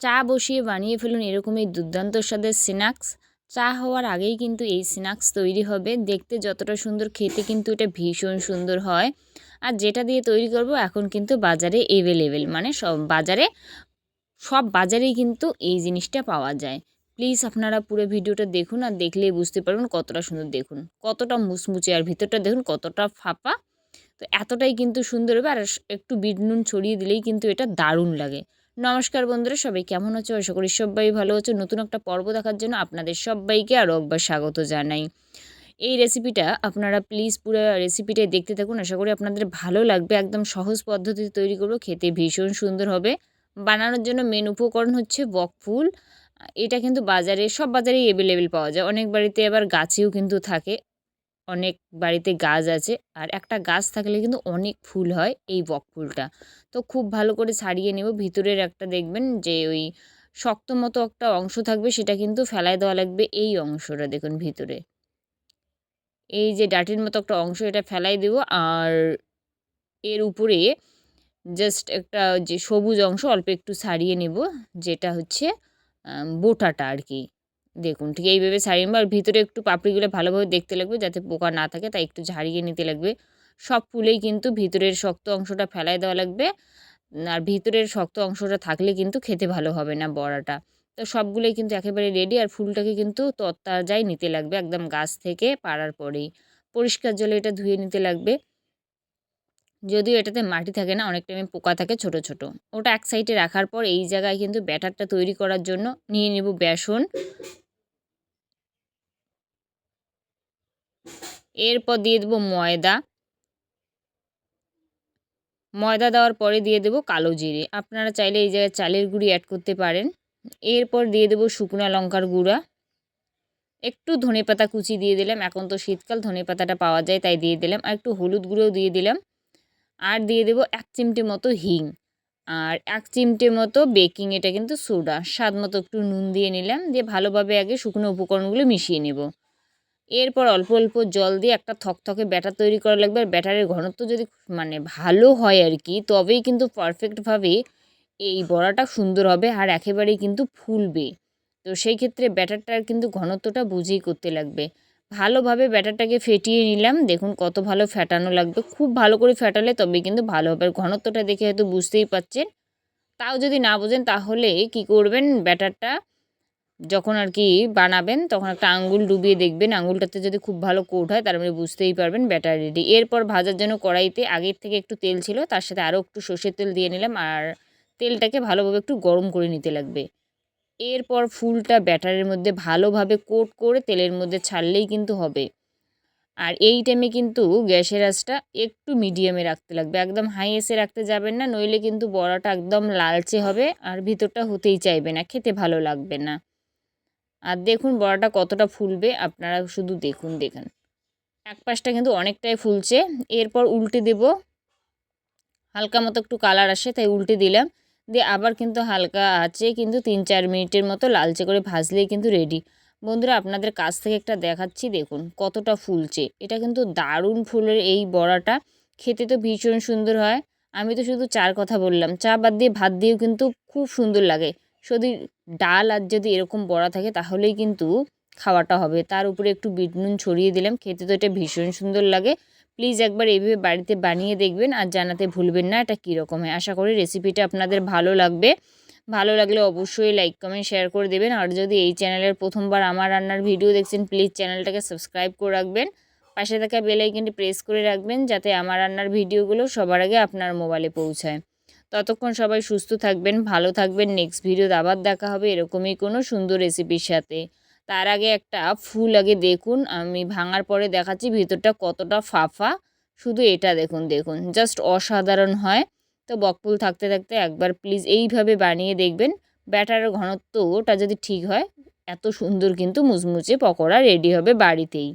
চা বসিয়ে বানিয়ে ফেলুন এরকম এই দুর্দান্ত স্বাদের স্ন্যাক্স। চা হওয়ার আগেই কিন্তু এই স্ন্যাক্স তৈরি হবে। দেখতে যতটা সুন্দর, খেতে কিন্তু এটা ভীষণ সুন্দর হয়। আর যেটা দিয়ে তৈরি করব এখন কিন্তু বাজারে এভেলেবেল মানে সব বাজারে, সব বাজারেই কিন্তু এই জিনিসটা পাওয়া যায়। প্লিজ আপনারা পুরো ভিডিওটা দেখুন আর দেখলেই বুঝতে পারবেন কতটা সুন্দর দেখুন। কতটা মুচমুচে আর ভিতরটা দেখুন কতটা ফাঁপা। তো এতটাই কিন্তু সুন্দর হবে আর একটু বিট নুন ছড়িয়ে দিলেই কিন্তু এটা দারুণ লাগে। নমস্কার বন্ধুরা, সবাই কেমন আছো? আশা করি সবাই ভালো আছো। নতুন একটা পর্ব দেখার জন্য আপনাদের সবাইকে আরও একবার স্বাগত জানাই। এই রেসিপিটা আপনারা প্লিজ পুরো রেসিপিটাই দেখতে থাকুন। আশা করি আপনাদের ভালো লাগবে। একদম সহজ পদ্ধতিতে তৈরি করব। খেতে ভীষণ সুন্দর হবে। বানানোর জন্য মেন উপকরণ হচ্ছে বকফুল এটা কিন্তু বাজারে, সব বাজারেই অ্যাভেলেবেল পাওয়া যায়। অনেক বাড়িতে আবার গাছেও কিন্তু থাকে। অনেক বাড়িতে গাছ আছে আর একটা গাছ থাকলে কিন্তু অনেক ফুল হয় এই বক ফুলটা। তো খুব ভালো করে ছাড়িয়ে নেব। ভিতরের একটা দেখবেন যে ওই শক্ত মতো একটা অংশ থাকবে, সেটা কিন্তু ফেলায় দেওয়া লাগবে এই অংশটা দেখুন ভিতরে। এই যে ডাটির মতো একটা অংশ এটা ফেলাই দেব আর এর উপরে জাস্ট একটা যে সবুজ অংশ অল্প একটু ছাড়িয়ে নেব, যেটা হচ্ছে বোটাটা আর কি। দেখুন, ঠিক এইভাবে ছাড়িয়ে নেব। আর ভিতরে একটু পাপড়িগুলো ভালোভাবে দেখতে লাগবে যাতে পোকা না থাকে, তাই একটু ঝাড়িয়ে নিতে লাগবে। সব ফুলেই কিন্তু ভিতরের শক্ত অংশটা ফেলায় দেওয়া লাগবে। আর ভিতরের শক্ত অংশটা থাকলে কিন্তু খেতে ভালো হবে না বড়াটা। তো সবগুলোই কিন্তু একেবারে রেডি আর ফুলটাকে কিন্তু তত্তাজাই নিতে লাগবে একদম গাছ থেকে পাড়ার পরেই। পরিষ্কার জলে এটা ধুয়ে নিতে লাগবে। যদিও এটাতে মাটি থাকে না, অনেক টাইমে পোকা থাকে ছোট ছোট। ওটা এক সাইডে রাখার পর এই জায়গায় কিন্তু ব্যাটারটা তৈরি করার জন্য নিয়ে নেব বেসন। এরপর দিয়ে দেবো ময়দা। ময়দা দেওয়ার পরে দিয়ে দেবো কালো জিরে। আপনারা চাইলে এই জায়গায় চালের গুঁড়ি অ্যাড করতে পারেন। এরপর দিয়ে দেবো শুকনো লঙ্কার গুঁড়া। একটু ধনে পাতা কুচি দিয়ে দিলাম। এখন তো শীতকাল ধনে পাতাটা পাওয়া যায়, তাই দিয়ে দিলাম। আর একটু হলুদ গুঁড়োও দিয়ে দিলাম। আর দিয়ে দেবো এক চিমটে মতো হিং। আর এক চিমটে মতো বেকিং এটা কিন্তু সোডা স্বাদ মতো একটু নুন দিয়ে নিলাম, দিয়ে ভালোভাবে আগে শুকনো উপকরণগুলো মিশিয়ে নেব। এরপর অল্প অল্প জল দিয়ে একটা থকথকে ব্যাটার তৈরি করা লাগবে। আর ব্যাটারের ঘনত্ব যদি মানে ভালো হয় আর কি, তবেই কিন্তু পারফেক্টভাবে এই বড়াটা সুন্দর হবে আর একেবারেই কিন্তু ফুলবে। তো সেই ক্ষেত্রে ব্যাটারটার কিন্তু ঘনত্বটা বুঝেই করতে লাগবে। ভালোভাবে ব্যাটারটাকে ফেটিয়ে নিলাম। দেখুন কত ভালো ফেটানো লাগবে। খুব ভালো করে ফেটালে তবে কিন্তু ভালো হবে। ঘনত্বটা দেখে হয়তো বুঝতেই পাচ্ছেন। তাও যদি না বোঝেন তাহলে কি করবেন? ব্যাটারটা যখন আর কি বানাবেন, তখন একটা আঙ্গুল ডুবিয়ে দেখবেন। আঙ্গুলটাতে যদি খুব ভালো কোট হয়, তার মানে বুঝতেই পারবেন ব্যাটার রেডি। এরপর ভাজার জন্য কড়াইতে আগের থেকে একটু তেল ছিল, তার সাথে আরও একটু সর্ষের তেল দিয়ে নিলাম। আর তেলটাকে ভালোভাবে একটু গরম করে নিতে লাগবে। এরপর ফুলটা ব্যাটারের মধ্যে ভালোভাবে কোট করে তেলের মধ্যে ছাড়লেই কিন্তু হবে। আর এই টাইমে কিন্তু গ্যাসের আঁচটা একটু মিডিয়ামে রাখতে লাগবে। একদম হাই এসে রাখতে যাবেন না, নইলে কিন্তু বড়াটা একদম লালচে হবে আর ভিতরটা হতেই চাইবে না, খেতে ভালো লাগবে না। আর দেখুন বড়াটা কতটা ফুলবে, আপনারা শুধু দেখুন দেখুন। এক পাশটা কিন্তু অনেকটাই ফুলছে। এরপর উল্টে দেব, হালকা মতো একটু কালার আসে, তাই উল্টে দিলাম। দিয়ে আবার কিন্তু হালকা আছে কিন্তু তিন চার মিনিটের মতো লালচে করে ভাজলেই কিন্তু রেডি বন্ধুরা, আপনাদের কাছ থেকে একটা দেখাচ্ছি, দেখুন কতটা ফুলছে এটা কিন্তু দারুণ ফুলের এই বড়াটা। খেতে তো ভীষণ সুন্দর হয়। আমি তো শুধু চার কথা বললাম। চা বাদ দিয়ে ভাত দিয়েও কিন্তু খুব সুন্দর লাগে। যদি ডাল আর যদি এরকম বড়া থাকে, তাহলেই কিন্তু খাওয়াটা হবে। তার উপরে একটু বিট নুন ছড়িয়ে দিলাম। খেতে তো এটা ভীষণ সুন্দর লাগে। প্লিজ একবার এইভাবে বাড়িতে বানিয়ে দেখবেন আর জানাতে ভুলবেন না এটা কীরকম হয়। আশা করি রেসিপিটা আপনাদের ভালো লাগবে। ভালো লাগলে অবশ্যই লাইক কমেন্ট শেয়ার করে দেবেন। আর যদি এই চ্যানেলের প্রথমবার আমার রান্নার ভিডিও দেখছেন প্লিজ চ্যানেলটাকে সাবস্ক্রাইব করে রাখবেন। পাশে থাকা বেল প্রেস করে রাখবেন যাতে আমার রান্নার ভিডিওগুলো সবার আগে আপনার মোবাইলে পৌঁছায়। ততক্ষণ সবাই সুস্থ থাকবেন, ভালো থাকবেন। নেক্সট ভিডিওতে আবার দেখা হবে এরকমই কোনো সুন্দর রেসিপির সাথে। তার আগে একটা ফুল আগে দেখুন, আমি ভাঙার পরে দেখাচ্ছি ভিতরটা কতটা ফাফা। শুধু এটা দেখুন দেখুন জাস্ট অসাধারণ হয়। তো বকফুল থাকতে থাকতে একবার প্লিজ এইভাবে বানিয়ে দেখবেন। ব্যাটারের ঘনত্বটা যদি ঠিক হয়, এত সুন্দর কিন্তু মুচমুচে পকোড়া রেডি হবে বাড়িতেই।